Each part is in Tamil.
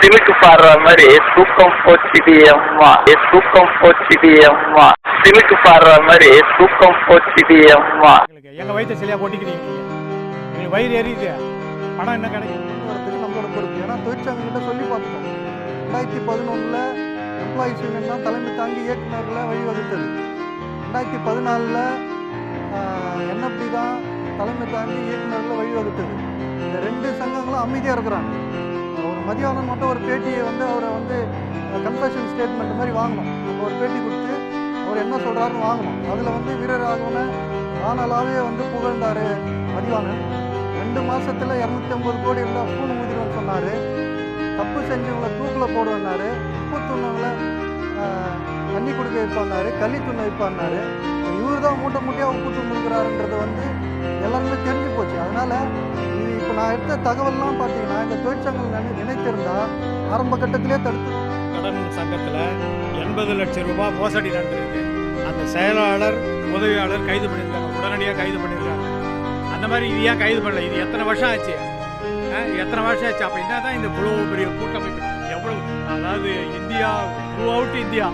சிலுக்கு பாடுற மாதிரி தூக்கம் போச்சுடி அம்மா ஏ தூக்கம் போச்சுடி அம்மா. சிலுக்கு பாடுற மாதிரி தூக்கம் போச்சுடி அம்மா. எங்க எங்கள் வயிற்று சிலையா போட்டிக்கிறீங்க எங்களுக்கு வயிறு எரியுது. பணம் என்ன கிடைக்கும்? நம்ம நம்மளோட பொறுப்பு. ஏன்னா தொழிற்சங்கங்கிட்ட சொல்லி பார்த்தோம் ரெண்டாயிரத்தி பதினொன்றில் எம்ப்ளாயிஸ் யூனியன் தான் தலைமை தாங்கி இயக்குநர்களை வழிவகுத்தது ரெண்டாயிரத்தி பதினாலில் என்எஃப்டி தான் தலைமை தாங்கி இயக்குநர்களை வழிவகுத்தது இந்த ரெண்டு சங்கங்களும் அமைதியாக இருக்கிறாங்க. மதியானம் மட்டும் ஒரு பேட்டியை வந்து அவரை வந்து கன்ஃபெஷன் ஸ்டேட்மெண்ட் மாதிரி வாங்கணும். ஒரு பேட்டி கொடுத்து அவர் என்ன சொல்கிறாருன்னு வாங்கணும். அதில் வந்து வீரராகவனை ஆனாலாவே வந்து புகழ்ந்தார் மதிவாணன். ரெண்டு மாதத்தில் இரநூத்தி ஐம்பது கோடி இருந்தால் பூணு ஊதிடுவேன்னு சொன்னார். தப்பு செஞ்சவங்களை தூக்கில் போடுவேன்னாரு. உப்பு துண்ணவங்களை தண்ணி குடிக்க வைப்பான்னாரு களி துண்ண வைப்பான்னாரு. இவர் தான் மூட்டை மூட்டையாக உப்பு துண்ணுங்கிறாருன்றது வந்து எல்லாருமே தெரிஞ்சு போச்சு. அதனால இது இப்போ நான் எடுத்த தகவல்லாம் பார்த்தீங்கன்னா இந்த தொழிற்சங்கங்கள் நினை நினைத்திருந்தா ஆரம்ப கட்டத்திலே தடுத்து. கடன் சங்கத்தில் எண்பது லட்சம் ரூபாய் மோசடி நடந்திருக்கு. அந்த செயலாளர் உதவியாளர் கைது பண்ணியிருக்காங்க. உடனடியாக கைது பண்ணியிருக்காங்க. அந்த மாதிரி இது ஏன் கைது பண்ணல? இது எத்தனை வருஷம் ஆச்சு? எத்தனை வருஷம் ஆச்சு? அப்படின்னா தான் இந்த இவ்வளோ பெரிய கூட்டமைப்பு? எவ்வளவு அதாவது இந்தியா த்ரூ அவுட் இந்தியா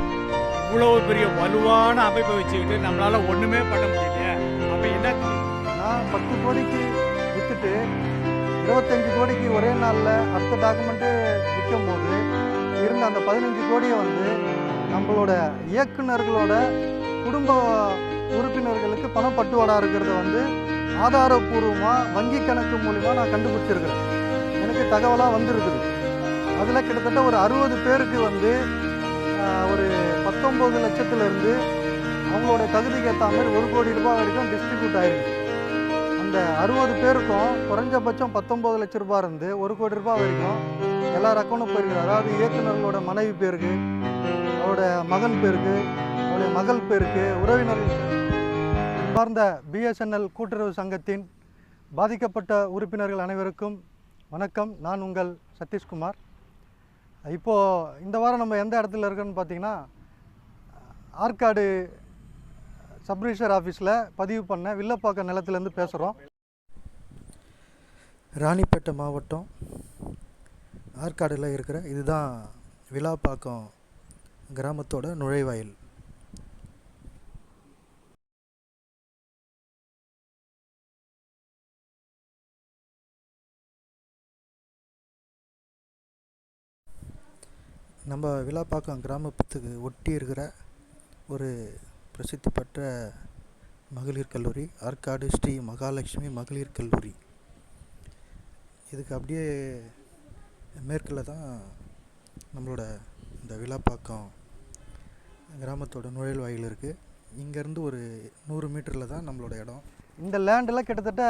இவ்வளவு பெரிய வலுவான அமைப்பை வச்சுக்கிட்டு நம்மளால ஒன்றுமே பண்ண முடியல அப்போ என்ன பத்து கோடிக்கு விற்றுட்டு இருபத்தஞ்சு கோடிக்கு ஒரே நாளில் அடுத்த டாக்குமெண்ட்டு விற்கும் போது இருந்த அந்த பதினஞ்சு கோடியை வந்து நம்மளோட இயக்குனர்களோட குடும்ப உறுப்பினர்களுக்கு பணப்பட்டுவாடா இருக்கிறத வந்து ஆதாரபூர்வமாக வங்கி கணக்கு மூலிமா நான் கண்டுபிடிச்சிருக்கிறேன். எனக்கு தகவலாக வந்திருக்குது. அதில் கிட்டத்தட்ட ஒரு அறுபது பேருக்கு வந்து ஒரு பத்தொம்பது லட்சத்துலேருந்து அவங்களோட தகுதிக்கு ஏற்ற மாதிரி ஒரு கோடி ரூபாய் வரைக்கும் டிஸ்ட்ரிபியூட் ஆயிருக்கு. அந்த அறுபது பேருக்கும் குறைஞ்சபட்சம் பத்தொம்பது லட்ச ரூபாய் இருந்து ஒரு கோடி ரூபாய் வரைக்கும் எல்லார் ரக்கமும் போயிருக்கு அதாவது இயக்குநர்களோட மனைவி பேருக்கு அவரோட மகன் பேருக்கு அவருடைய மகள் பேருக்கு உறவினர்கள் சார்ந்த பிஎஸ்என்எல் கூட்டுறவு சங்கத்தின் பாதிக்கப்பட்ட உறுப்பினர்கள் அனைவருக்கும் வணக்கம். நான் உங்கள் சதீஷ்குமார். இப்போது இந்த வாரம் நம்ம எந்த இடத்துல இருக்கோன்னு பார்த்தீங்கன்னா ஆற்காடு சப்ரிஜிஸ்டர் ஆஃபீஸில் பதிவு பண்ண வில்லப்பாக்கம் நிலத்துலேருந்து பேசுகிறோம். ராணிப்பேட்டை மாவட்டம் ஆற்காடில் இருக்கிற இதுதான் விழாப்பாக்கம் கிராமத்தோட நுழைவாயில். நம்ம விழாப்பாக்கம் கிராமத்துக்கு ஒட்டி இருக்கிற ஒரு பிரசித்தி பெற்ற மகளிர் கல்லூரி ஆற்காடு ஸ்ரீ மகாலட்சுமி மகளிர் கல்லூரி. இதுக்கு அப்படியே மேற்கில் தான் நம்மளோட இந்த விழாப்பாக்கம் கிராமத்தோட நுழைவாயில் இருக்குது இங்கேருந்து ஒரு நூறு மீட்டரில் தான் நம்மளோட இடம். இந்த லேண்டெல்லாம் கிட்டத்தட்ட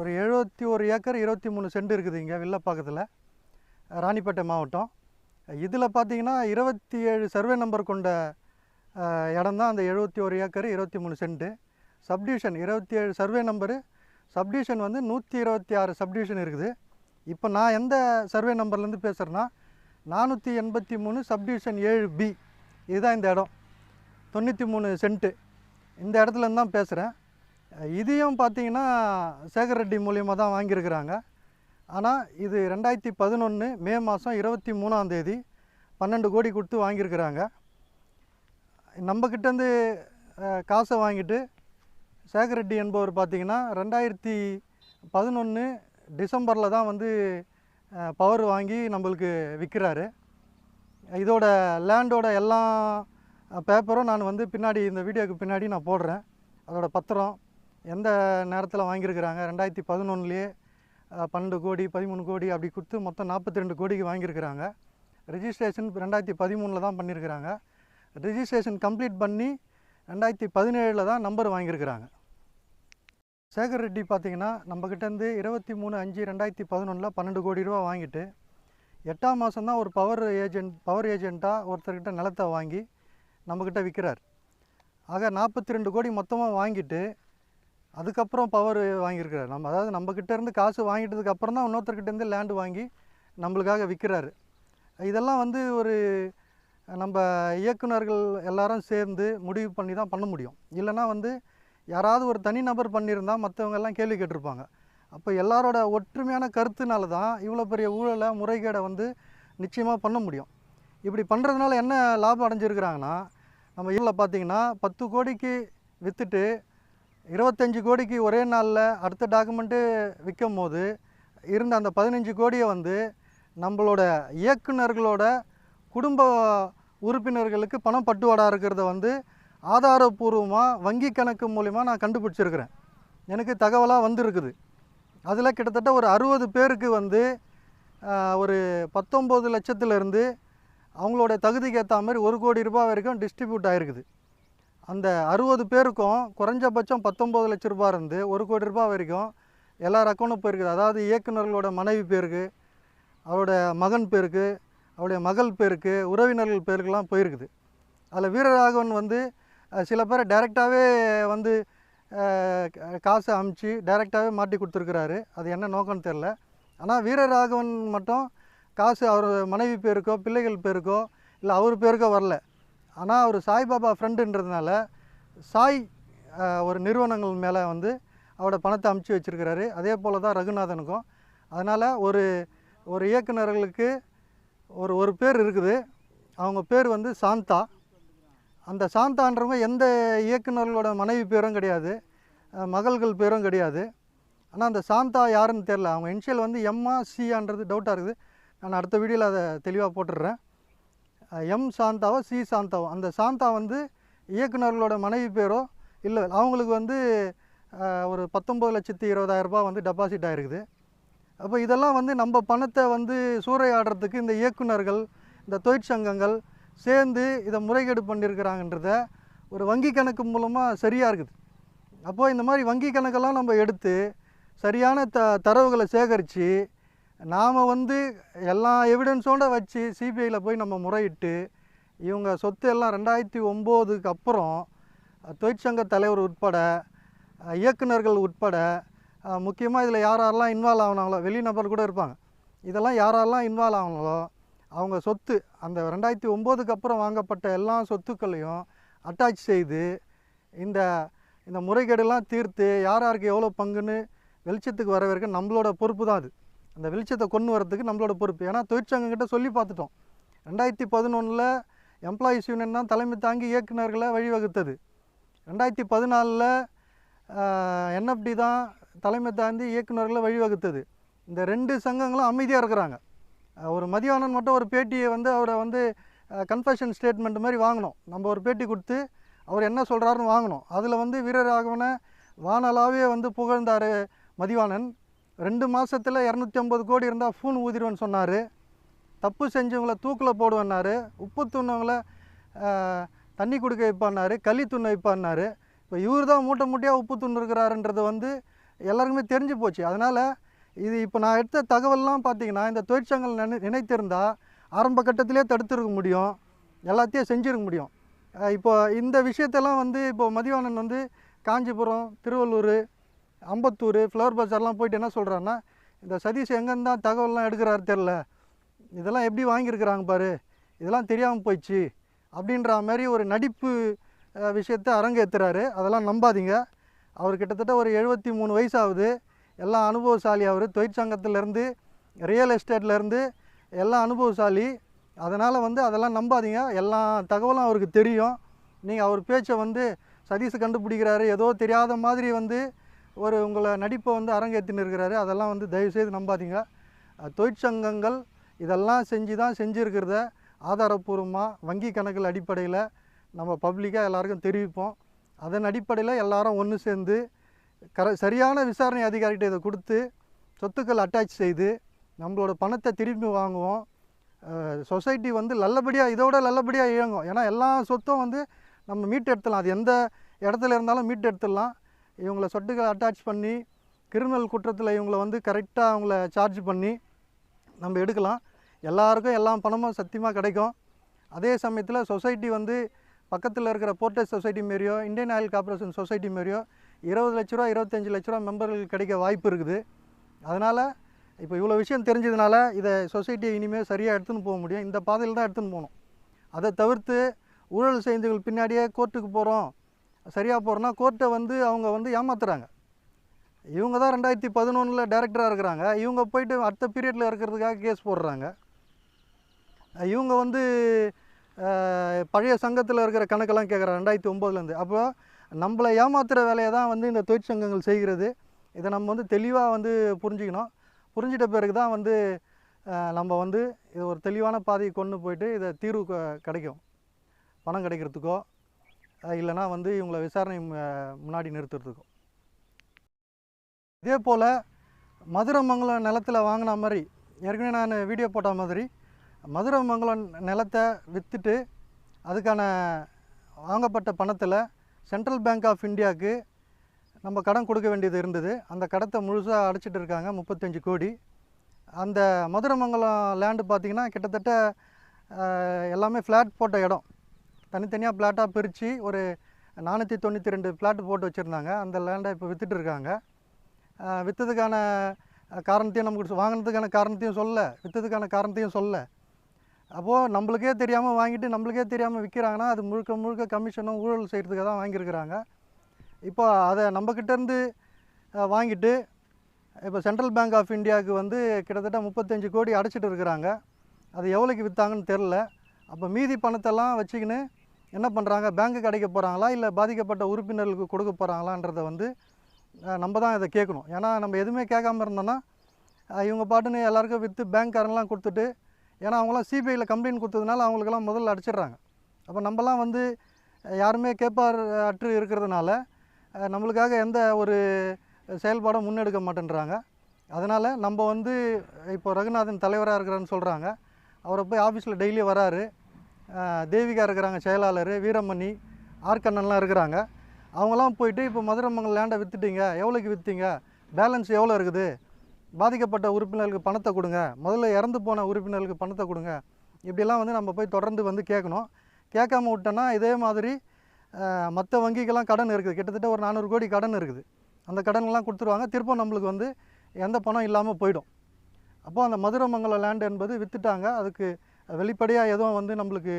ஒரு எழுபத்தி ஒரு ஏக்கர் இருபத்தி மூணு சென்ட் இருக்குது இங்கே வில்லப்பாக்கத்தில் ராணிப்பேட்டை மாவட்டம். இதில் பார்த்தீங்கன்னா இருபத்தி ஏழு சர்வே நம்பர் கொண்ட இடம் தான் அந்த எழுபத்தி ஒரு ஏக்கர் இருபத்தி மூணு சென்ட்டு. சப்டிவிஷன் இருபத்தி ஏழு சர்வே நம்பரு சப்டிவிஷன் வந்து நூற்றி இருபத்தி ஆறு சப்டிவிஷன் இருக்குது. இப்போ நான் எந்த சர்வே நம்பர்லேருந்து பேசுகிறேன்னா நானூற்றி எண்பத்தி மூணு சப்டிவிஷன் ஏழு பி இதுதான் இந்த இடம். தொண்ணூற்றி மூணு சென்ட்டு. இந்த இடத்துலேருந்து தான் பேசுகிறேன் இதையும் பார்த்தீங்கன்னா சேகர் ரெட்டி மூலியமாக தான் வாங்கியிருக்கிறாங்க. ஆனால் இது ரெண்டாயிரத்தி பதினொன்று மே மாதம் இருபத்தி மூணாம் தேதி பன்னெண்டு கோடி கொடுத்து வாங்கியிருக்கிறாங்க. நம்மக்கிட்டேருந்து காசை வாங்கிட்டு சேகர் ரெட்டி என்பவர் பார்த்திங்கன்னா ரெண்டாயிரத்தி பதினொன்று டிசம்பரில் தான் வந்து பவர் வாங்கி நம்மளுக்கு விற்கிறாரு இதோட லேண்டோட எல்லா பேப்பரும் நான் வந்து பின்னாடி இந்த வீடியோக்கு பின்னாடி நான் போடுறேன். அதோட பத்திரம் எந்த நேரத்தில் வாங்கியிருக்கிறாங்க? ரெண்டாயிரத்தி பதினொன்றுலேயே பன்னெண்டு கோடி பதிமூணு கோடி அப்படி கொடுத்து மொத்தம் நாற்பத்தி ரெண்டு கோடிக்கு வாங்கியிருக்கிறாங்க. ரெஜிஸ்ட்ரேஷன் ரெண்டாயிரத்தி பதிமூணில் தான் பண்ணியிருக்கிறாங்க. ரிஜிஸ்ட்ரேஷன் கம்ப்ளீட் பண்ணி ரெண்டாயிரத்தி பதினேழில் தான் நம்பர் வாங்கியிருக்கிறாங்க. சேகர் ரெட்டி பார்த்திங்கன்னா நம்மக்கிட்டேருந்து இருபத்தி மூணு அஞ்சு ரெண்டாயிரத்தி பதினொன்றில் பன்னெண்டு கோடி ரூபா வாங்கிட்டு எட்டாம் மாதம் தான் ஒரு பவர் ஏஜென்ட் பவர் ஏஜெண்ட்டாக ஒருத்தர்கிட்ட நிலத்தை வாங்கி நம்மக்கிட்ட விற்கிறார் ஆக நாற்பத்தி ரெண்டு கோடி மொத்தமாக வாங்கிட்டு அதுக்கப்புறம் பவர் வாங்கியிருக்கிறார். நம்ம அதாவது நம்மக்கிட்டேருந்து காசு வாங்கிட்டதுக்கப்புறம் தான் இன்னொருத்தர்கிட்டேருந்து லேண்டு வாங்கி நம்மளுக்காக விற்கிறாரு இதெல்லாம் வந்து ஒரு நம்ம இயக்குனர்கள் எல்லாரும் சேர்ந்து முடிவு பண்ணி தான் பண்ண முடியும். இல்லைன்னா வந்து யாராவது ஒரு தனிநபர் பண்ணியிருந்தால் மற்றவங்கெல்லாம் கேள்வி கேட்டிருப்பாங்க. அப்போ எல்லாரோட ஒற்றுமையான கருத்துனால தான் இவ்வளோ பெரிய ஊழலை முறைகேடை வந்து நிச்சயமாக பண்ண முடியும். இப்படி பண்ணுறதுனால என்ன லாபம் அடைஞ்சிருக்கிறாங்கன்னா நம்ம இதில் பார்த்தீங்கன்னா பத்து கோடிக்கு விற்றுட்டு இருபத்தஞ்சி கோடிக்கு ஒரே நாளில் அடுத்த டாக்குமெண்ட்டு விற்கும் போது இருந்த அந்த பதினஞ்சு கோடியை வந்து நம்மளோட இயக்குனர்களோட குடும்ப உறுப்பினர்களுக்கு பணம் பட்டுவாடா இருக்கிறத வந்து ஆதாரபூர்வமாக வங்கி கணக்கு மூலிமா நான் கண்டுபிடிச்சிருக்கிறேன். எனக்கு தகவலாக வந்திருக்குது. அதில் கிட்டத்தட்ட ஒரு அறுபது பேருக்கு வந்து ஒரு பத்தொம்போது லட்சத்துலேருந்து அவங்களோட தகுதிக்கு ஏற்ற மாதிரி ஒரு கோடி ரூபாய் வரைக்கும் டிஸ்ட்ரிபியூட் ஆகிருக்குது அந்த அறுபது பேருக்கும் குறைஞ்சபட்சம் பத்தொம்போது லட்ச ரூபாய் இருந்து ஒரு கோடி ரூபாய் வரைக்கும் எல்லார் அக்கௌண்ட்டும் போயிருக்குது. அதாவது இயக்குனர்களோட மனைவி பேருக்கு அவரோட மகன் பேருக்கு அவருடைய மகள் பேருக்கு உறவினர்கள் பேருக்கெல்லாம் போயிருக்குது. அதில் வீரராகவன் வந்து சில பேர் டைரெக்டாகவே வந்து காசை அமுச்சு டைரெக்டாகவே மாட்டி கொடுத்துருக்குறாரு. அது என்ன நோக்கம்னு தெரில ஆனால் வீரராகவன் மட்டும் காசு அவர் மனைவி பேருக்கோ பிள்ளைகள் பேருக்கோ இல்லை அவர் பேருக்கோ வரல. ஆனால் அவர் சாய்பாபா ஃப்ரெண்டுன்றதுனால சாய் ஒரு நிறுவனங்கள் மேலே வந்து அவரோட பணத்தை அமுச்சு வச்சுருக்கிறாரு. அதே போல் தான் ரகுநாதனுக்கும். அதனால் ஒரு ஒரு இயக்குனர்களுக்கு ஒரு ஒரு பேர் இருக்குது. அவங்க பேர் வந்து சாந்தா. அந்த சாந்தான்றவங்க எந்த இயக்குனர்களோட மனைவி பேரும் கிடையாது. மகள்கள் பேரும் கிடையாது. ஆனால் அந்த சாந்தா யாருன்னு தெரில அவங்க இன்ஷியல் வந்து எம்மா சியான்றது டவுட்டாக இருக்குது. நான் அடுத்த வீடியோவில் அதை தெளிவாக போட்டுடுறேன். எம் சாந்தாவோ சி சாந்தாவோ. அந்த சாந்தா வந்து இயக்குனர்களோட மனைவி பேரோ இல்லை அவங்களுக்கு வந்து ஒரு பத்தொம்பது லட்சத்தி இருபதாயிரரூபா வந்து டெபாசிட் ஆகிருக்குது அப்போ இதெல்லாம் வந்து நம்ம பணத்தை வந்து சூறையாடுறதுக்கு இந்த இயக்குனர்கள் இந்த தொழிற்சங்கங்கள் சேர்ந்து இதை முறைகேடு பண்ணியிருக்கிறாங்கன்றத ஒரு வங்கி கணக்கு மூலமாக சரியாக இருக்குது. அப்போது இந்த மாதிரி வங்கி கணக்கெல்லாம் நம்ம எடுத்து சரியான த தரவுகளை சேகரித்து நாம் வந்து எல்லா எவிடன்ஸோடு வச்சு சிபிஐயில் போய் நம்ம முறையிட்டு இவங்க சொத்து எல்லாம் ரெண்டாயிரத்தி ஒம்போதுக்கு அப்புறம் தொழிற்சங்க தலைவர் உட்பட இயக்குநர்கள் இயக்குனர்கள் உட்பட முக்கியமாக இதில் யார் யாரெல்லாம் இன்வால்வ் ஆகினாங்களோ வெளிநபர் கூட இருப்பாங்க. இதெல்லாம் யாரெல்லாம் இன்வால்வ் ஆகணுங்களோ அவங்க சொத்து அந்த ரெண்டாயிரத்தி ஒம்போதுக்கு அப்புறம் வாங்கப்பட்ட எல்லா சொத்துக்களையும் அட்டாச் செய்து இந்த இந்த முறைகேடெல்லாம் தீர்த்து யார் யாருக்கு எவ்வளோ பங்குன்னு வெளிச்சத்துக்கு வர வரைக்கும் நம்மளோட பொறுப்பு தான் அது. அந்த வெளிச்சத்தை கொண்டு வரதுக்கு நம்மளோட பொறுப்பு. ஏன்னா தொழிற்சங்கங்கிட்ட சொல்லி பார்த்துட்டோம். ரெண்டாயிரத்தி பதினொன்றில் எம்ப்ளாயீஸ் யூனியன் தான் தலைமை தாங்கி இயக்குனர்களை வழிவகுத்தது. ரெண்டாயிரத்தி பதினாலில் என்எஃப்டி தான் தலைமை தாண்டி இயக்குனர்களை வழிவகுத்தது. இந்த ரெண்டு சங்கங்களும் அமைதியாக இருக்கிறாங்க. ஒரு மதியானன் மட்டும் ஒரு பேட்டியை வந்து அவரை வந்து கன்ஃபெஷன் ஸ்டேட்மெண்ட் மாதிரி வாங்கினோம் நம்ம ஒரு பேட்டி கொடுத்து அவர் என்ன சொல்கிறாருன்னு வாங்கினோம் அதில் வந்து வீரராகவனை வானலாவே வந்து புகழ்ந்தார் மதிவாணன். ரெண்டு மாதத்தில் இரநூத்தி ஐம்பது கோடி இருந்தால் ஃபூன் ஊதிடுவேன்னு சொன்னார். தப்பு செஞ்சவங்கள தூக்கில் போடுவேன்னாரு. உப்பு துண்ணவங்கள தண்ணி குடிக்க வைப்பான்னாரு. களி துண்ண வைப்பான்னாரு. இப்போ இவர் தான் மூட்டை மூட்டையாக உப்பு துண்ணு இருக்கிறாருன்றது வந்து எல்லாருக்குமே தெரிஞ்சு போச்சு. அதனால் இது இப்போ நான் எடுத்த தகவல்லாம் பார்த்தீங்கன்னா இந்த தொழிற்சங்கங்கள் நினை நினைத்திருந்தால் ஆரம்ப கட்டத்திலே தடுத்துருக்க முடியும். எல்லாத்தையும் செஞ்சுருக்க முடியும். இப்போ இந்த விஷயத்தெல்லாம் வந்து இப்போ மதிவாணன் வந்து காஞ்சிபுரம் திருவள்ளூர் அம்பத்தூர் ஃப்ளவர் பஜார்லாம் போயிட்டு என்ன சொல்கிறான்னா இந்த சதீஷ் எங்கேருந்து தான் தகவல்லாம் எடுக்கிறாரு தெரில இதெல்லாம் எப்படி வாங்கியிருக்கிறாங்க பாரு. இதெல்லாம் தெரியாமல் போயிடுச்சு. அப்படின்ற மாதிரி ஒரு நடிப்பு விஷயத்தை அரங்கேற்றுறாரு அதெல்லாம் நம்பாதீங்க. அவர் கிட்டத்தட்ட ஒரு எழுபத்தி மூணு வயசு ஆகுது எல்லாம் அனுபவசாலி அவர். தொழிற்சங்கத்திலேருந்து ரியல் எஸ்டேட்லேருந்து எல்லாம் அனுபவசாலி. அதனால் வந்து அதெல்லாம் நம்பாதீங்க. எல்லா தகவலும் அவருக்கு தெரியும். நீங்கள் அவர் பேச்சை வந்து சதீஷை கண்டுபிடிக்கிறாரு. ஏதோ தெரியாத மாதிரி வந்து ஒரு உங்களை நடிப்பை வந்து அரங்கேற்றின்னு இருக்கிறாரு. அதெல்லாம் வந்து தயவுசெய்து நம்பாதீங்க. தொழிற்சங்கங்கள் இதெல்லாம் செஞ்சு தான் செஞ்சுருக்கிறத ஆதாரப்பூர்வமாக வங்கி கணக்கில் அடிப்படையில் நம்ம பப்ளிக்காக எல்லாருக்கும் தெரிவிப்போம். அதன் அடிப்படையில் எல்லாரும் ஒன்று சேர்ந்து கர சரியான விசாரணை அதிகாரிகிட்ட இதை கொடுத்து சொத்துக்கள் அட்டாச் செய்து நம்மளோட பணத்தை திரும்பி வாங்குவோம். சொசைட்டி வந்து நல்லபடியாக இதோட நல்லபடியாக இயங்கும். ஏன்னா எல்லா சொத்தும் வந்து நம்ம மீட்டு எடுத்துடலாம் அது எந்த இடத்துல இருந்தாலும் மீட்டு எடுத்துடலாம் இவங்களை சொத்துக்களை அட்டாச் பண்ணி கிரிமினல் குற்றத்தில் இவங்கள வந்து கரெக்டாக அவங்கள சார்ஜ் பண்ணி நம்ம எடுக்கலாம். எல்லாருக்கும் எல்லா பணமும் சத்தியமாக கிடைக்கும். அதே சமயத்தில் சொசைட்டி வந்து பக்கத்தில் இருக்கிற போர்ட்டேஜ் சொசைட்டி மாரியோ இந்தியன் ஆயில் கார்ப்பரேஷன் சொசைட்டி மாரியோ இருபது லட்ச ரூபா இருபத்தஞ்சி லட்ச ரூபா மெம்பர்களுக்கு கிடைக்க வாய்ப்பு இருக்குது. அதனால் இப்போ இவ்வளோ விஷயம் தெரிஞ்சதுனால இதை சொசைட்டியை இனிமேல் சரியாக எடுத்துன்னு போக முடியும். இந்த பாதையில் தான் எடுத்துன்னு போகணும். அதை தவிர்த்து ஊழல் செய்திகள் பின்னாடியே கோர்ட்டுக்கு போகிறோம் சரியாக போகிறோன்னா கோர்ட்டை வந்து அவங்க வந்து ஏமாத்துறாங்க. இவங்க தான் ரெண்டாயிரத்தி பதினொன்றில் டேரக்டராக இருக்கிறாங்க. இவங்க போயிட்டு அடுத்த பீரியடில் இருக்கிறதுக்காக கேஸ் போடுறாங்க. இவங்க வந்து பழைய சங்கத்தில் இருக்கிற கணக்கெல்லாம் கேட்குறாங்க ரெண்டாயிரத்தி ஒம்போதுலேருந்து அப்போ நம்மளை ஏமாத்துகிற வேலையை தான் வந்து இந்த தொழிற்சங்கங்கள் செய்கிறது. இதை நம்ம வந்து தெளிவாக வந்து புரிஞ்சுக்கணும். புரிஞ்சிட்ட பிறகு தான் வந்து நம்ம வந்து இது ஒரு தெளிவான பாதையை கொண்டு போயிட்டு இதை தீர்வு கிடைக்கும். பணம் கிடைக்கிறதுக்கோ இல்லைனா இல்லைன்னா வந்து இவங்களை விசாரணை முன்னாடி நிறுத்துறதுக்கோ. இதே போல் மதுரமங்கலம் நிலத்தில் வாங்கின மாதிரி ஏற்கனவே நான் வீடியோ போட்ட மாதிரி மதுரமங்கலம் நிலத்தை விற்றுட்டு அதுக்கான வாங்கப்பட்ட பணத்தில் சென்ட்ரல் பேங்க் ஆஃப் இந்தியாவுக்கு நம்ம கடன் கொடுக்க வேண்டியது இருந்தது. அந்த கடத்தை முழுசாக அடைச்சிட்டு இருக்காங்க முப்பத்தஞ்சு கோடி. அந்த மதுரமங்கலம் லேண்டு பார்த்திங்கன்னா கிட்டத்தட்ட எல்லாமே ஃப்ளாட் போட்ட இடம். தனித்தனியாக ஃப்ளாட்டாக பிரித்து ஒரு நானூற்றி தொண்ணூற்றி ரெண்டு ஃப்ளாட் போட்டு வச்சுருந்தாங்க. அந்த லேண்டை இப்போ விற்றுட்டு இருக்காங்க. விற்றதுக்கான காரணத்தையும் நமக்கு வாங்கினதுக்கான காரணத்தையும் சொல்ல விற்றதுக்கான காரணத்தையும் சொல்ல. அப்போது நம்மளுக்கே தெரியாமல் வாங்கிட்டு நம்மளுக்கே தெரியாமல் விற்கிறாங்கன்னா அது முழுக்க முழுக்க கமிஷனும் ஊழல் செய்கிறதுக்காக தான் வாங்கியிருக்கிறாங்க. இப்போ அதை நம்மக்கிட்டேருந்து வாங்கிட்டு இப்போ சென்ட்ரல் பேங்க் ஆஃப் இந்தியாவுக்கு வந்து கிட்டத்தட்ட முப்பத்தஞ்சு கோடி அடைச்சிட்டு இருக்கிறாங்க. அது எவ்வளோக்கு விற்றாங்கன்னு தெரில அப்போ மீதி பணத்தெல்லாம் வச்சுக்கின்னு என்ன பண்ணுறாங்க பேங்க்குக்கு அடைக்க போகிறாங்களா இல்லை பாதிக்கப்பட்ட உறுப்பினர்களுக்கு கொடுக்க போகிறாங்களான்றத வந்து நம்ம தான் இதை கேட்கணும். ஏன்னா நம்ம எதுவுமே கேட்காம இருந்தோன்னா இவங்க பாட்டுன்னு எல்லாருக்கும் விற்று பேங்க்காரங்களாம் கொடுத்துட்டு ஏன்னா அவங்களாம் சிபிஐயில் கம்ப்ளைண்ட் கொடுத்ததுனால அவங்களுக்கெல்லாம் முதல்ல அடிச்சிடுறாங்க. அப்போ நம்மலாம் வந்து யாருமே கேட்பார் அற்று இருக்கிறதுனால நம்மளுக்காக எந்த ஒரு செயல்பாடும் முன்னெடுக்க மாட்டேன்றாங்க. அதனால் நம்ம வந்து இப்போ ரகுநாதன் தலைவராக இருக்கிறான்னு சொல்கிறாங்க அவரை போய் ஆஃபீஸில் டெய்லி வராரு. தேவிகா இருக்கிறாங்க செயலாளர் வீரமணி ஆர்கண்ணன்லாம் இருக்கிறாங்க. அவங்களாம் போயிட்டு இப்போ மதுரமங்கல் லேண்டை விற்றுட்டீங்க எவ்வளோக்கு விற்றீங்க பேலன்ஸ் எவ்வளோ இருக்குது? பாதிக்கப்பட்ட உறுப்பினர்களுக்கு பணத்தை கொடுங்க. முதல்ல இறந்து போன உறுப்பினர்களுக்கு பணத்தை கொடுங்க. இப்படிலாம் வந்து நம்ம போய் தொடர்ந்து வந்து கேட்கணும். கேட்காம விட்டோன்னா இதே மாதிரி மற்ற வங்கிக்கெல்லாம் கடன் இருக்குது. கிட்டத்தட்ட ஒரு நானூறு கோடி கடன் இருக்குது. அந்த கடன்லாம் கொடுத்துருவாங்க. திருப்பம் நம்மளுக்கு வந்து எந்த பணம் இல்லாமல் போயிடும். அப்போது அந்த மதுரமங்கலம் லேண்ட் என்பது விற்றுட்டாங்க அதுக்கு வெளிப்படையாக எதுவும் வந்து நம்மளுக்கு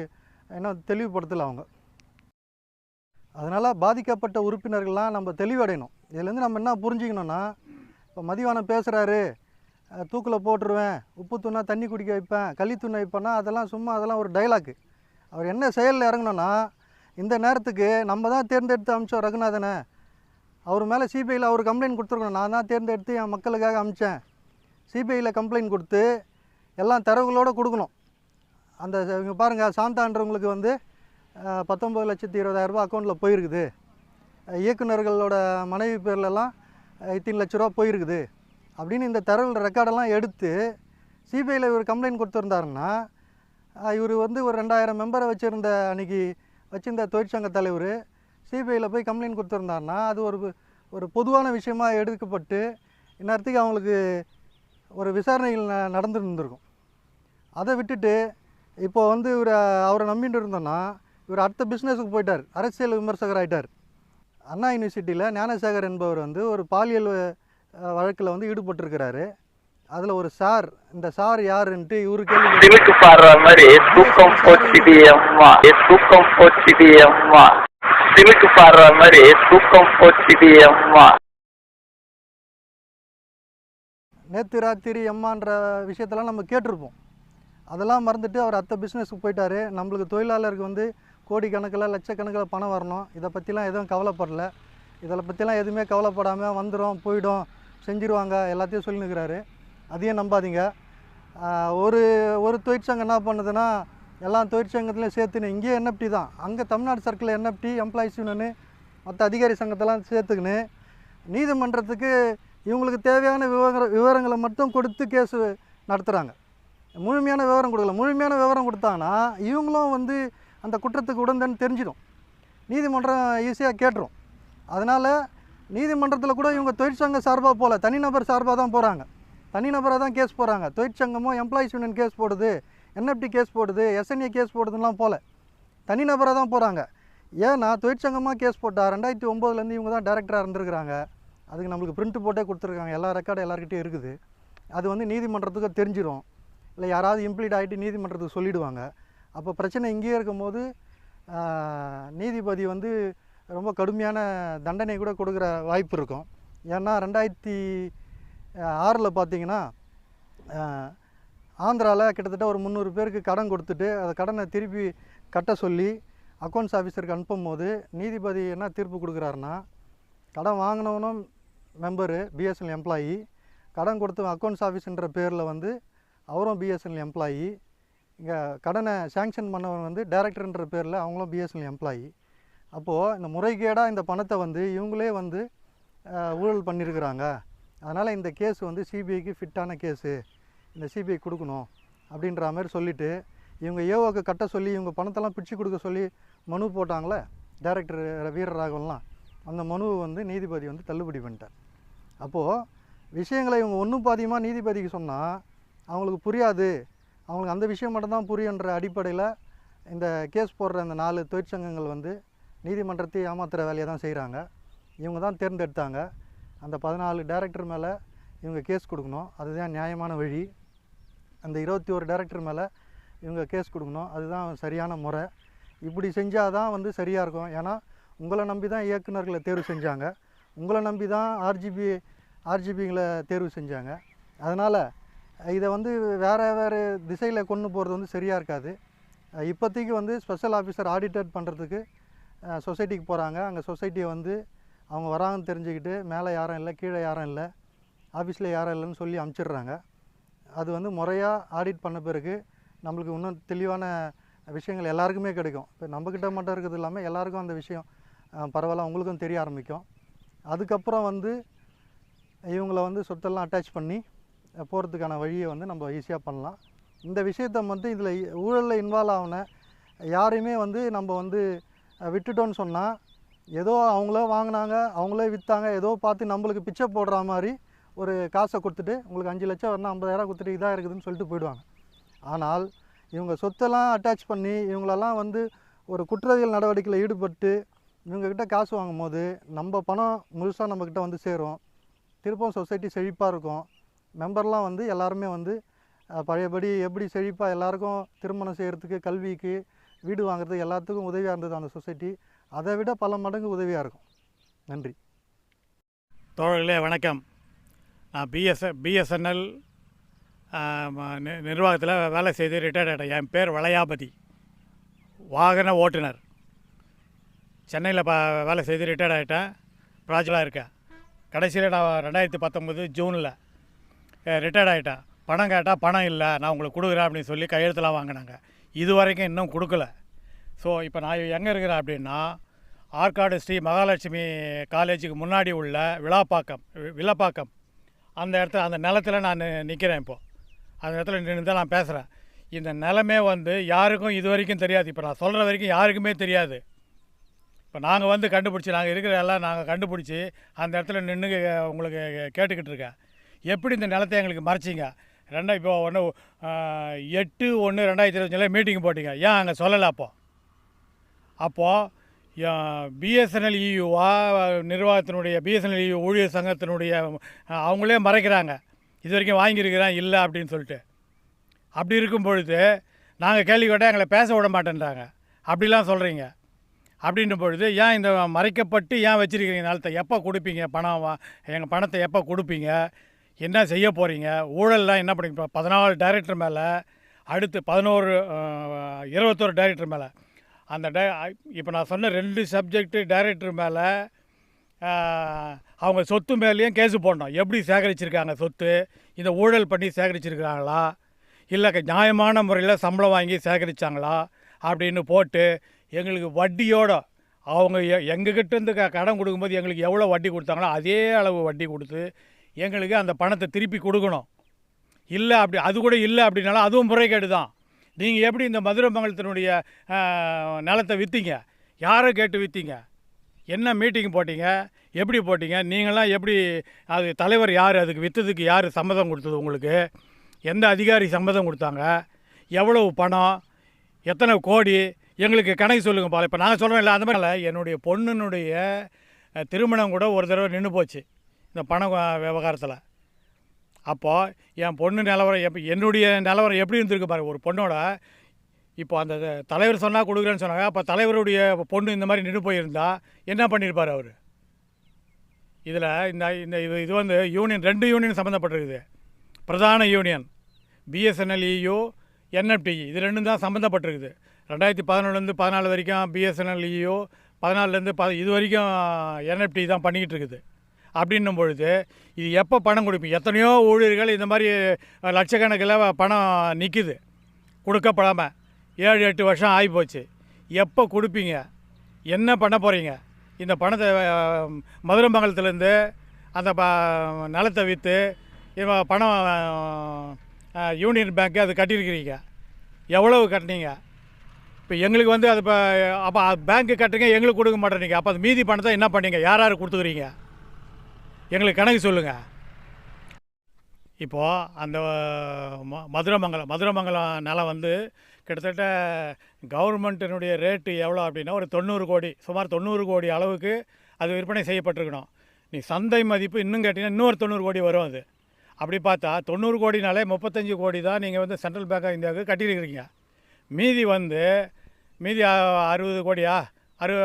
என்ன தெளிவுபடுத்தலை அவங்க. அதனால் பாதிக்கப்பட்ட உறுப்பினர்கள்லாம் நம்ம தெளிவடையணும். இதுலேருந்து நம்ம என்ன புரிஞ்சுக்கணுன்னா இப்போ மதிவானம் பேசுகிறாரு தூக்கில் போட்டுருவேன். உப்பு தூணா தண்ணி குடிக்க வைப்பேன். களி தூணை வைப்பேன்னா அதெல்லாம் சும்மா அதெல்லாம் ஒரு டைலாக்கு அவர் என்ன செயலில் இறங்கணும்னா இந்த நேரத்துக்கு நம்ம தான் தேர்ந்தெடுத்து அமிச்சோம் ரகுநாதனை. அவர் மேலே சிபிஐயில் அவர் கம்ப்ளைண்ட் கொடுத்துருக்கணும். நான் தான் தேர்ந்தெடுத்து என் மக்களுக்காக அமிச்சேன். சிபிஐயில் கம்ப்ளைண்ட் கொடுத்து எல்லாம் தரவுகளோடு கொடுக்கணும். அந்த இங்கே பாருங்கள் சாந்தான்றவங்களுக்கு வந்து பத்தொம்பது லட்சத்தி இருபதாயிரரூபா அக்கௌண்ட்டில் போயிருக்குது. இயக்குநர்களோட இயக்குனர்களோட மனைவி பேர்லலாம் இத்தனை லட்ச ரூபா போயிருக்குது. அப்படின்னு இந்த தரவு ரெக்கார்டெல்லாம் எடுத்து சிபிஐயில் இவர் கம்ப்ளைண்ட் கொடுத்துருந்தாருன்னா இவர் வந்து ஒரு ரெண்டாயிரம் மெம்பரை வச்சுருந்த அன்றைக்கி வச்சிருந்த தொழிற்சங்க தலைவர் சிபிஐயில் போய் கம்ப்ளைண்ட் கொடுத்துருந்தாருன்னா அது ஒரு ஒரு பொதுவான விஷயமாக எடுக்கப்பட்டு இந்நேரத்துக்கு அவங்களுக்கு ஒரு விசாரணைகள் ந- நடந்துருந்துருக்கும். அதை விட்டுட்டு இப்போ வந்து இவர் அவரை நம்பிட்டு இருந்தோன்னா இவர் அடுத்த பிஸ்னஸுக்கு போயிட்டார். அரசியல் விமர்சகர் ஆயிட்டார் அண்ணா யூனிவர்சிட்டியில் ஞானசேகர் என்பவர் வந்து ஒரு பாலியல் வழக்கில் வந்து ஈடுபட்டிருக்கிறாரு. அதில் ஒரு சார் இந்த சார் யாருன்ட்டு இவரு கேள்வி பாடுற மாதிரி தூக்கம் போச்சுடி அம்மா. தூக்கம் போச்சுடி அம்மா. சிலுக்கு பாடுற மாதிரி தூக்கம் போச்சுடி அம்மா. நேற்று ராத்திரி எம்மான்ற விஷயத்தெல்லாம் நம்ம கேட்டிருப்போம். அதெல்லாம் மறந்துட்டு அவர் அத்தை பிஸ்னஸுக்கு போயிட்டாரு. நம்மளுக்கு தொழிலாளருக்கு வந்து கோடிக்கணக்கில் லட்சக்கணக்கில் பணம் வரணும். இதை பற்றிலாம் எதுவும் கவலைப்படல. இதில் பற்றிலாம் எதுவுமே கவலைப்படாமல் வந்துடும் போயிடும் செஞ்சிருவாங்க எல்லாத்தையும் சொல்லினுக்கிறாரு அதையும் நம்பாதீங்க. ஒரு ஒரு தொழிற்சங்கம் என்ன பண்ணுதுன்னா எல்லா தொழிற்சங்கத்துலையும் சேர்த்துன்னு இங்கேயே என்எஃப்டி தான். அங்கே Tamil Nadu circle NFT employees union மற்ற அதிகாரி சங்கத்தெல்லாம் சேர்த்துக்கின்னு நீதிமன்றத்துக்கு இவங்களுக்கு தேவையான விவர விவரங்களை மட்டும் கொடுத்து கேஸு நடத்துகிறாங்க முழுமையான விவரம் கொடுக்கல. முழுமையான விவரம் கொடுத்தாங்கன்னா இவங்களும் வந்து அந்த குற்றத்துக்கு உடந்தன்னு தெரிஞ்சிடும். நீதிமன்றம் ஈஸியாக கேட்டுரும். அதனால் நீதிமன்றத்தில் கூட இவங்க தொழிற்சங்க சார்பாக போகல தனிநபர் சார்பாக தான் போகிறாங்க தனிநபராக தான் கேஸ் போகிறாங்க தொழிற்சங்கமும் எம்ப்ளாயிஸ் யூனியன் கேஸ் போடுது என்எஃப்டி கேஸ் போடுது எஸ்என்ஏ கேஸ் போடுதுலாம் போகல தனிநபராக தான் போகிறாங்க ஏன்னா தொழிற்சங்கமாக கேஸ் போட்டால் ரெண்டாயிரத்தி ஒம்போதுலேருந்து இவங்க தான் டேரக்டராக இருந்திருக்கிறாங்க. அதுக்கு நம்மளுக்கு பிரிண்ட் போட்டே கொடுத்துருக்காங்க. எல்லா ரெக்கார்டும் எல்லாருக்கிட்டே இருக்குது. அது வந்து நீதிமன்றத்துக்கு தெரிஞ்சிடும் இல்லை யாராவது இம்ப்ளீட் ஆகிட்டு நீதிமன்றத்துக்கு சொல்லிவிடுவாங்க அப்போ பிரச்சனை இங்கேயே இருக்கும்போது நீதிபதி வந்து ரொம்ப கடுமையான தண்டனை கூட கொடுக்குற வாய்ப்பு இருக்கும். ஏன்னா ரெண்டாயிரத்தி ஆறில் பார்த்தீங்கன்னா ஆந்திராவில் கிட்டத்தட்ட ஒரு முந்நூறு பேருக்கு கடன் கொடுத்துட்டு அந்த கடனை திருப்பி கட்ட சொல்லி அக்கௌண்ட்ஸ் ஆஃபீஸருக்கு அனுப்பும் போது நீதிபதி என்ன தீர்ப்பு கொடுக்குறாருன்னா கடன் வாங்கினவனும் மெம்பரு பிஎஸ்என்எல் எம்ப்ளாயி கடன் கொடுத்த அக்கௌண்ட்ஸ் ஆஃபீஸ்ன்ற பேரில் வந்து அவரும் பிஎஸ்என்எல் எம்ப்ளாயி இங்கே கடனை சேங்ஷன் பண்ணவன் வந்து டைரக்டர்ன்ற பேரில் அவங்களும் பிஎஸ்என்எல் எம்ப்ளாயி அப்போது இந்த முறைகேடாக இந்த பணத்தை வந்து இவங்களே வந்து ஊழல் பண்ணியிருக்கிறாங்க அதனால் இந்த கேஸ் வந்து சிபிஐக்கு ஃபிட்டான கேஸு இந்த சிபிஐ கொடுக்கணும் அப்படின்ற மாதிரி சொல்லிவிட்டு இவங்க ஏஓக்கு கட்ட சொல்லி இவங்க பணத்தெல்லாம் பிடிச்சி கொடுக்க சொல்லி மனு போட்டாங்களே டைரக்டர் வீரராகவன்லாம் அந்த மனுவை வந்து நீதிபதி வந்து தள்ளுபடி பண்ணிட்டார். அப்போது விஷயங்களை இவங்க ஒன்றும் பாதியமாக நீதிபதிக்கு சொன்னால் அவங்களுக்கு புரியாது. அவங்களுக்கு அந்த விஷயம் மட்டும்தான் புரியுன்ற அடிப்படையில் இந்த கேஸ் போடுற இந்த நாலு தொழிற்சங்கங்கள் வந்து நீதிமன்றத்தை ஏமாத்துகிற வேலையை தான் செய்கிறாங்க இவங்க தான் தேர்ந்தெடுத்தாங்க. அந்த பதினாலு டேரக்டர் மேலே இவங்க கேஸ் கொடுக்கணும். அதுதான் நியாயமான வழி. அந்த இருபத்தி ஒரு டேரக்டர் மேலே இவங்க கேஸ் கொடுக்கணும். அதுதான் சரியான முறை. இப்படி செஞ்சால் தான் வந்து சரியாக இருக்கும். ஏன்னா உங்களை நம்பி தான் இயக்குனர்களை தேர்வு செஞ்சாங்க. உங்களை நம்பி தான் ஆர்ஜிபி ஆர்ஜிபிங்களை தேர்வு செஞ்சாங்க. அதனால் இதை வந்து வேறு வேறு திசையில் கொண்டு போகிறது வந்து சரியாக இருக்காது. இப்போதைக்கு வந்து ஸ்பெஷல் ஆஃபீஸர் ஆடிட்டட் பண்ணுறதுக்கு சொசைட்டிக்கு போகிறாங்க அங்கே சொசைட்டியை வந்து அவங்க வராங்கன்னு தெரிஞ்சுக்கிட்டு மேலே யாரும் இல்லை கீழே யாரும் இல்லை ஆஃபீஸில் யாரும் இல்லைன்னு சொல்லி அமுச்சிடுறாங்க. அது வந்து முறையாக ஆடிட் பண்ண பிறகு நம்மளுக்கு இன்னும் தெளிவான விஷயங்கள் எல்லாருக்குமே கிடைக்கும். இப்போ நம்மக்கிட்ட மட்டும் இருக்கிறது இல்லாமல் எல்லாருக்கும் அந்த விஷயம் பரவாயில்ல உங்களுக்கும் தெரிய ஆரம்பிக்கும். அதுக்கப்புறம் வந்து இவங்கள வந்து சொத்தெல்லாம் அட்டாச் பண்ணி போகிறதுக்கான வழியை வந்து நம்ம ஈஸியாக பண்ணலாம். இந்த விஷயத்த வந்து இதில் ஊழலில் இன்வால்வ் ஆகின யாரையுமே வந்து நம்ம வந்து விட்டுட்டோன்னு சொன்னால் ஏதோ அவங்களே வாங்கினாங்க அவங்களே விற்றாங்க ஏதோ பார்த்து நம்மளுக்கு பிச்சை போடுற மாதிரி ஒரு காசை கொடுத்துட்டு உங்களுக்கு அஞ்சு லட்சம் வரணும் ஐம்பதாயிரம் கொடுத்துட்டு இதாக இருக்குதுன்னு சொல்லிட்டு போயிடுவாங்க. ஆனால் இவங்க சொத்தெல்லாம் அட்டாச் பண்ணி இவங்களெல்லாம் வந்து ஒரு குற்றவியல் நடவடிக்கையில் ஈடுபட்டு இவங்கக்கிட்ட காசு வாங்கும் போது நம்ம பணம் முழுசாக நம்மக்கிட்ட வந்து சேரும். திருப்பம் சொசைட்டி செழிப்பாக இருக்கும். மெம்பர்லாம் வந்து எல்லாருமே வந்து பழையபடி எப்படி செழிப்பாக எல்லாருக்கும் திருமணம் செய்கிறதுக்கு கல்விக்கு வீடு வாங்குறதுக்கு எல்லாத்துக்கும் உதவியாக இருந்தது அந்த சொசைட்டி அதை விட பல மடங்கு உதவியாக இருக்கும். நன்றி. தோழர்களே வணக்கம். நான் பிஎஸ் பிஎஸ்என்எல் நிர்வாகத்தில் வேலை செய்து ரிட்டையர்ட் ஆகிட்டேன் என் பேர் வளையாபதி. வாகன ஓட்டுநர். சென்னையில் ப வேலை செய்து ரிட்டையர்ட் ஆகிட்டேன் ப்ராஜெக்டாக இருக்கேன். கடைசியில் நான் ரெண்டாயிரத்தி பத்தொம்பது ஜூனில் ரிட்டையர்ட் ஆகிட்டேன் பணம் கேட்டால் பணம் இல்லை நான் உங்களுக்கு கொடுக்குறேன் அப்படின்னு சொல்லி கையெழுத்தெலாம் வாங்கினாங்க. இது வரைக்கும் இன்னும் கொடுக்கல. ஸோ இப்போ நான் எங்கே இருக்கிறேன் அப்படின்னா ஆற்காடு ஸ்ரீ மகாலட்சுமி காலேஜுக்கு முன்னாடி உள்ள விழாப்பாக்கம் விழப்பாக்கம் விழாப்பாக்கம் அந்த இடத்துல அந்த நிலத்துல நான் நிற்கிறேன் இப்போது அந்த இடத்துல நின்று தான் நான் பேசுகிறேன் இந்த நிலமே வந்து யாருக்கும் இது வரைக்கும் தெரியாது. இப்போ நான் சொல்கிற வரைக்கும் யாருக்குமே தெரியாது. இப்போ நாங்கள் வந்து கண்டுபிடிச்சி நாங்கள் இருக்கிற எல்லாம் நாங்கள் கண்டுபிடிச்சி அந்த இடத்துல நின்று உங்களுக்கு கேட்டுக்கிட்டு இருக்கேன். எப்படி இந்த நிலத்தை எங்களுக்கு மறைச்சிங்க? ரெண்டா இப்போ ஒன்று எட்டு ஒன்று ரெண்டாயிரத்தி இருபத்தஞ்சில் மீட்டிங் போட்டிங்க. ஏன் அங்கே சொல்லலை அப்போ? அப்போது பிஎஸ்என்எல் இயூவா நிர்வாகத்தினுடைய பிஎஸ்என்எல் இயூ ஊழியர் சங்கத்தினுடைய அவங்களே மறைக்கிறாங்க. இது வரைக்கும் வாங்கியிருக்கிறேன் இல்லை அப்படின்னு சொல்லிட்டு. அப்படி இருக்கும் பொழுது நாங்கள் கேள்வி கேட்டால் எங்களை பேச விட மாட்டேன்றாங்க. அப்படிலாம் சொல்கிறீங்க அப்படின்ற பொழுது ஏன் இந்த மறைக்கப்பட்டு ஏன் வச்சுருக்கிறீங்க நிலத்தை? எப்போ கொடுப்பீங்க பணம் எங்கள் பணத்தை எப்போ கொடுப்பீங்க? என்ன செய்ய போகிறீங்க ஊழல்லாம் என்ன பண்ணி பதினாலு டைரக்டர் மேலே அடுத்து பதினோரு இருபத்தோரு டைரக்டர் மேலே. அந்த டை இப்போ நான் சொன்ன ரெண்டு சப்ஜெக்ட்டு டைரக்டர் மேலே அவங்க சொத்து மேலேயும் கேஸு போடணும். எப்படி சேகரிச்சிருக்காங்க சொத்து? இந்த ஊழல் பண்ணி சேகரிச்சிருக்கிறாங்களா? இல்லை நியாயமான முறையில் சம்பளம் வாங்கி சேகரித்தாங்களா அப்படின்னு போட்டு எங்களுக்கு வட்டியோட அவங்க எ எங்ககிட்ட இருந்து க கடன் கொடுக்கும்போது எங்களுக்கு எவ்வளோ வட்டி கொடுத்தாங்களோ அதே அளவு வட்டி கொடுத்து எங்களுக்கு அந்த பணத்தை திருப்பி கொடுக்கணும். இல்லை அப்படி அது கூட இல்லை அப்படின்னாலும் அதுவும் முறைகேடு தான். நீங்கள் எப்படி இந்த மதுரை மங்கலத்தினுடைய நிலத்தை விற்றீங்க யாரை கேட்டு விற்றீங்க என்ன மீட்டிங் போட்டீங்க? எப்படி போட்டீங்க? நீங்களாம் எப்படி அது தலைவர் யார்? அதுக்கு விற்றதுக்கு யார் சம்மதம் கொடுத்தது உங்களுக்கு? எந்த அதிகாரி சம்மதம் கொடுத்தாங்க? எவ்வளவு பணம்? எத்தனை கோடி? எங்களுக்கு கணக்கு சொல்லுங்கப்பா. பால் இப்போ நாங்கள் சொல்கிறோம் இல்லை அந்த மாதிரி இல்லை. என்னுடைய பொண்ணுனுடைய திருமணம் கூட ஒரு தடவை நின்று போச்சு. இந்த பண விவகாரத்தில். அப்போது என் பொண்ணு நிலவரம் எப்போ என்னுடைய நிலவரம் எப்படி இருந்திருக்கு பாரு ஒரு பொண்ணோட இப்போ அந்த தலைவர் சொன்னால் கொடுக்குறேன்னு சொன்னாங்க. அப்போ தலைவருடைய பொண்ணு இந்த மாதிரி நின்று போயிருந்தா என்ன பண்ணியிருப்பார் அவர்? இதில் இந்த இந்த இது இது வந்து யூனியன் ரெண்டு யூனியன் சம்மந்தப்பட்டிருக்குது பிரதான யூனியன் பிஎஸ்என்எல் இயு என்எஃப்டி இது ரெண்டும் தான் சம்மந்தப்பட்டிருக்குது ரெண்டாயிரத்தி பதினொன்றுலேருந்து பதினாலு வரைக்கும் பிஎஸ்என்எல் இயு பதினாலுலேருந்து ப இது வரைக்கும் என்எஃப்டி தான் பண்ணிக்கிட்டு இருக்குது. அப்படின்னும் பொழுது இது எப்போ பணம் கொடுப்பீங்க? எத்தனையோ ஊழியர்கள் இந்த மாதிரி லட்சக்கணக்கில் பணம் நிற்கிது கொடுக்கப்படாமல் ஏழு எட்டு வருஷம் ஆகி போச்சு எப்போ கொடுப்பீங்க? என்ன பண்ண போகிறீங்க இந்த பணத்தை மதுரமங்கலத்துலேருந்து அந்த ப நிலத்தை விற்று இவன் பணம் யூனியன் பேங்க்கு அது கட்டியிருக்கிறீங்க. எவ்வளவு கட்டினீங்க? இப்போ எங்களுக்கு வந்து அது இப்போ அப்போ பேங்க்கு கட்டுறீங்க எங்களுக்கு கொடுக்க மாட்டேறீங்க. அப்போ அது மீதி பணத்தை என்ன பண்ணீங்க? யார் யார் கொடுத்துக்கிறீங்க? எங்களுக்கு கணக்கு சொல்லுங்கள் இப்போது அந்த ம மதுரமங்கலம் மதுரமங்கலம் நிலம் வந்து கிட்டத்தட்ட கவர்மெண்ட்டினுடைய ரேட்டு எவ்வளோ அப்படின்னா ஒரு தொண்ணூறு கோடி சுமார் தொண்ணூறு கோடி அளவுக்கு அது விற்பனை செய்யப்பட்டிருக்கணும். நீ சந்தை மதிப்பு இன்னும் கேட்டிங்கன்னா இன்னொரு தொண்ணூறு கோடி வரும் அது. அப்படி பார்த்தா தொண்ணூறு கோடினாலே முப்பத்தஞ்சு கோடி தான் நீங்கள் வந்து சென்ட்ரல் பேங்க் ஆஃப் இந்தியாவுக்கு கட்டியிருக்கிறீங்க. மீதி வந்து மீதி அறுபது கோடியா அறு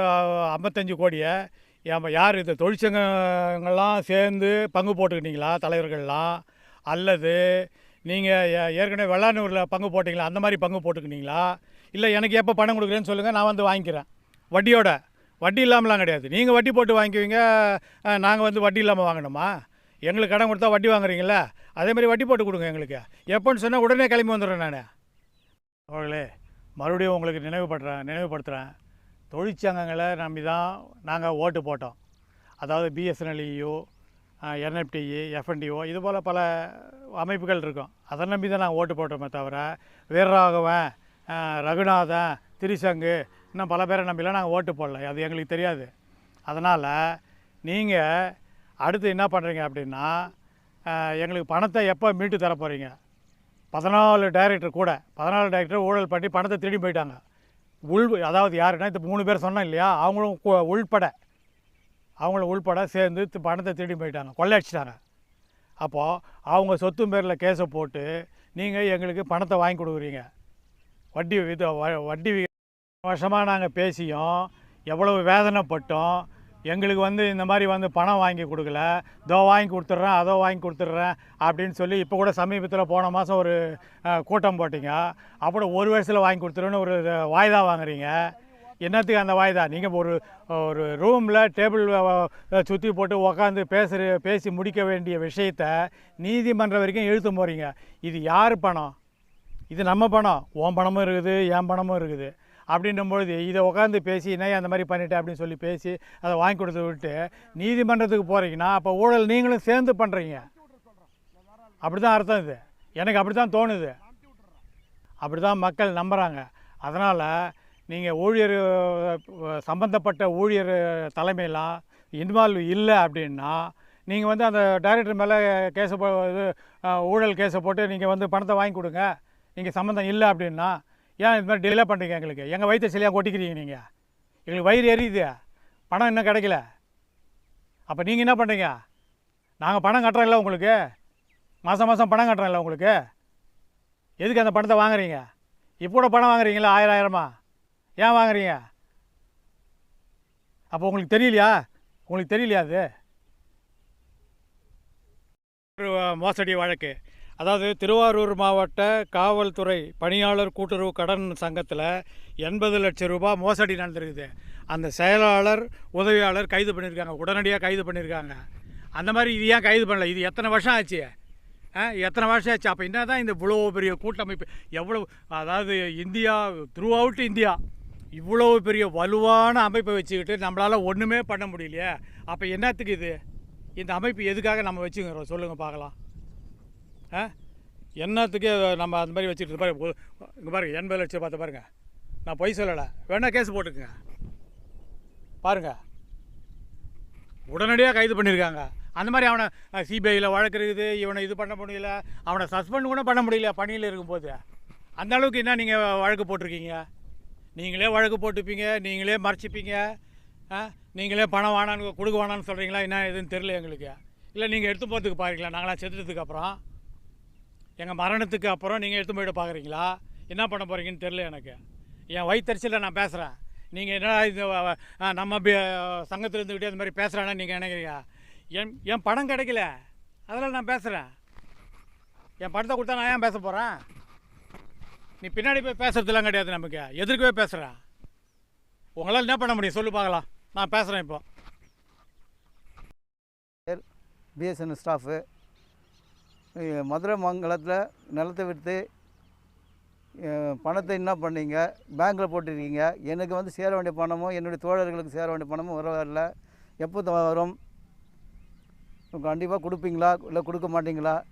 ஐம்பத்தஞ்சு கோடியை ஏன்பா யார் இந்த தொழிற்சங்கங்கள்லாம் சேர்ந்து பங்கு போட்டுக்கிட்டீங்களா தலைவர்கள்லாம்? அல்லது நீங்கள் ஏற்கனவே வெள்ளானூரில் பங்கு போட்டிங்களா? அந்த மாதிரி பங்கு போட்டுக்கிட்டீங்களா? இல்லை எனக்கு எப்போ பணம் கொடுக்குறேன்னு சொல்லுங்கள் நான் வந்து வாங்கிக்கிறேன். வட்டியோட. வட்டி இல்லாமலாம் கிடையாது. நீங்கள் வட்டி போட்டு வாங்கிக்குவீங்க நாங்கள் வந்து வட்டி இல்லாமல் வாங்கணுமா? எங்களுக்கு கடன் கொடுத்தா வட்டி வாங்குறீங்களே அதே மாதிரி வட்டி போட்டு கொடுங்க எங்களுக்கு. எப்போன்னு சொன்னால் உடனே கிளம்பி வந்துடுறேன் நான். அவர்களே மறுபடியும் உங்களுக்கு நினைவுபடுறேன் நினைவுபடுத்துகிறேன் தொழிற்சங்கங்களை நம்பி தான் நாங்கள் ஓட்டு போட்டோம். அதாவது பிஎஸ்என்எல்இயோ என்எஃப்டிஇ எஃப்என்டிஓ இது போல் பல அமைப்புகள் இருக்கும். அதை நம்பி தான் நாங்கள் ஓட்டு போட்டோமே தவிர வீரராகவன் ரகுநாதன் திரிசங்கு இன்னும் பல பேரை நம்பிலாம் நாங்கள் ஓட்டு போடல. அது எங்களுக்கு தெரியாது. அதனால் நீங்கள் அடுத்து என்ன பண்ணுறீங்க அப்படின்னா எங்களுக்கு பணத்தை எப்போ மீட்டு தர போகிறீங்க பதினாலு டைரக்டர் கூட பதினாலு டைரக்டர் ஊழல் பண்ணி பணத்தை திருடி போயிட்டாங்க. உள் அதாவது யாருன்னா இந்த மூணு பேர் சொன்னோம் இல்லையா அவங்களும் உள்பட அவங்கள உள்பட சேர்ந்து பணத்தை திருடி போயிட்டாங்க கொள்ளையடிச்சிட்டாங்க. அப்போது அவங்க சொத்து பேரில் கேஸை போட்டு நீங்கள் எங்களுக்கு பணத்தை வாங்கி கொடுக்குறீங்க. வட்டி இது வ- வட்டி வருஷமாக நாங்கள் பேசியும் எவ்வளவு வேதனைப்பட்டோம் எங்களுக்கு வந்து இந்த மாதிரி வந்து பணம் வாங்கி கொடுக்கல. இதோ வாங்கி கொடுத்துட்றேன் அதோ வாங்கி கொடுத்துட்றேன் அப்படின்னு சொல்லி இப்போ கூட சமீபத்தில் போன மாதம் ஒரு கூட்டம் போட்டிங்க. அப்புறம் ஒரு வருஷத்தில் வாங்கி கொடுத்துருன்னு ஒரு வாய்தா வாங்குறீங்க. என்னத்துக்கு அந்த வாய்தா? நீங்கள் ஒரு ஒரு ரூமில் டேபிள் சுற்றி போட்டு உக்காந்து பேசுகிற பேசி முடிக்க வேண்டிய விஷயத்த நீதிமன்றம் வரைக்கும் இழுத்து போகிறீங்க இது யார் பணம்? இது நம்ம பணம். உன் பணமும் இருக்குது என் பணமும் இருக்குது. அப்படின்னும் பொழுது இதை உட்காந்து பேசி என்ன அந்த மாதிரி பண்ணிட்டேன் அப்படின்னு சொல்லி பேசி அதை வாங்கி கொடுத்து விட்டு நீதிமன்றத்துக்கு போகிறீங்கன்னா அப்போ ஊழல் நீங்களும் சேர்ந்து பண்ணுறீங்க அப்படி தான் அர்த்தம் இது. எனக்கு அப்படி தான் தோணுது. அப்படி தான் மக்கள் நம்புகிறாங்க அதனால் நீங்கள் ஊழியர் சம்மந்தப்பட்ட சம்பந்தப்பட்ட ஊழியர் தலைமையெல்லாம் இன்வால்வ் இல்லை அப்படின்னா நீங்கள் வந்து அந்த டைரக்டர் மேலே கேஸை போ இது ஊழல் கேஸை போட்டு நீங்கள் வந்து பணத்தை வாங்கி கொடுங்க. நீங்கள் சம்மந்தம் இல்லை அப்படின்னா ஏன் இது மாதிரி டிலே பண்ணுறீங்க எங்களுக்கு? எங்கள் வயிற்று சரியாக கொட்டிக்கிறீங்க நீங்கள் எங்களுக்கு வயிறு எரியுது. பணம் இன்னும் கிடைக்கல. அப்போ நீங்கள் என்ன பண்ணுறீங்க நாங்கள் பணம் கட்டுறோம்ல உங்களுக்கு? மாதம் மாதம் பணம் கட்டுறோம்ல உங்களுக்கு? எதுக்கு அந்த பணத்தை வாங்குறீங்க? இப்போ கூட பணம் வாங்குறீங்களா? ஆயிரம் ஆயிரமா? ஏன் வாங்குறீங்க? அப்போ உங்களுக்கு தெரியலையா? உங்களுக்கு தெரியலையா அது? ஒரு மோசடி வழக்கு. அதாவது திருவாரூர் மாவட்ட காவல்துறை பணியாளர் கூட்டுறவு கடன் சங்கத்தில் எண்பது லட்சம் ரூபாய் மோசடி நடந்திருக்குது. அந்த செயலாளர் உதவியாளர் கைது பண்ணியிருக்காங்க உடனடியாக கைது பண்ணியிருக்காங்க அந்த மாதிரி இது ஏன் கைது பண்ணல? இது எத்தனை வருஷம் ஆச்சு? எத்தனை வருஷம் ஆச்சு? அப்போ என்ன தான் இந்த இவ்வளோ பெரிய கூட்டமைப்பு எவ்வளோ அதாவது இந்தியா த்ரூ அவுட் இந்தியா இவ்வளோ பெரிய வலுவான அமைப்பை வச்சுக்கிட்டு நம்மளால் ஒன்றுமே பண்ண முடியலையே. அப்போ என்னத்துக்கு இது? இந்த அமைப்பு எதுக்காக நம்ம வச்சுக்கிறோம்? சொல்லுங்கள் பார்க்கலாம். என்னத்துக்கு நம்ம அந்த மாதிரி வச்சுட்டு பாருங்க இங்கே பாருங்கள் எண்பது லட்சம் பார்த்து பாருங்கள் நான் பொய் சொல்லலை. வேணால் கேஸ் போட்டுக்குங்க. பாருங்க. உடனடியாக கைது பண்ணியிருக்காங்க அந்த மாதிரி அவனை சிபிஐயில் வழக்கு இருக்குது இவனை இது பண்ண முடியல அவனை சஸ்பெண்ட் கூட பண்ண முடியல பணியில் இருக்கும்போது. அந்த அளவுக்கு என்ன நீங்கள் வழக்கு போட்டிருக்கீங்க? நீங்களே வழக்கு போட்டுப்பீங்க நீங்களே மறைச்சிப்பீங்க ஆ? நீங்களே பணம் வேணான்னு கொடுக்க வேணான்னு சொல்கிறீங்களா என்ன எதுன்னு தெரில எங்களுக்கு. இல்லை நீங்கள் எடுத்து போகிறதுக்கு பாருங்களா நாங்களாம் செத்துட்டதுக்கு அப்புறம். எங்கள் மரணத்துக்கு அப்புறம் நீங்கள் எடுத்து போயிட்டு பார்க்குறீங்களா என்ன பண்ண போகிறீங்கன்னு தெரில எனக்கு. என் வயிற்றுச்சியில் நான் பேசுகிறேன் நீங்கள் என்ன இது நம்ம பி- சங்கத்துல இருந்துக்கிட்டே இந்த மாதிரி பேசுகிறான்னு நீங்கள் நினைக்கிறீங்க? என் என் படம் கிடைக்கல. அதெல்லாம் நான் பேசுகிறேன் என் படத்தை கொடுத்தா நான் ஏன் பேச போகிறேன் நீ பின்னாடி போய் பேசுறதுலாம் கிடையாது நமக்கு. எதிர்க்கவே பேசுகிறேன் உங்களால் என்ன பண்ண முடியும்? சொல்லு பார்க்கலாம். நான் பேசுகிறேன் இப்போ. பிஎஸ்என்எல் ஸ்டாஃபு மதுரை மங்கலத்தில் நிலத்தை விற்று பணத்தை என்ன பண்ணீங்க? பேங்க்கில் போட்டிருக்கீங்க. எனக்கு வந்து சேர வேண்டிய பணமும் என்னுடைய தோழர்களுக்கு சேர வேண்டிய பணமும் வர வரல. எப்போ த- வரும்? கண்டிப்பாக கொடுப்பீங்களா? இல்லை கொடுக்க மாட்டீங்களா?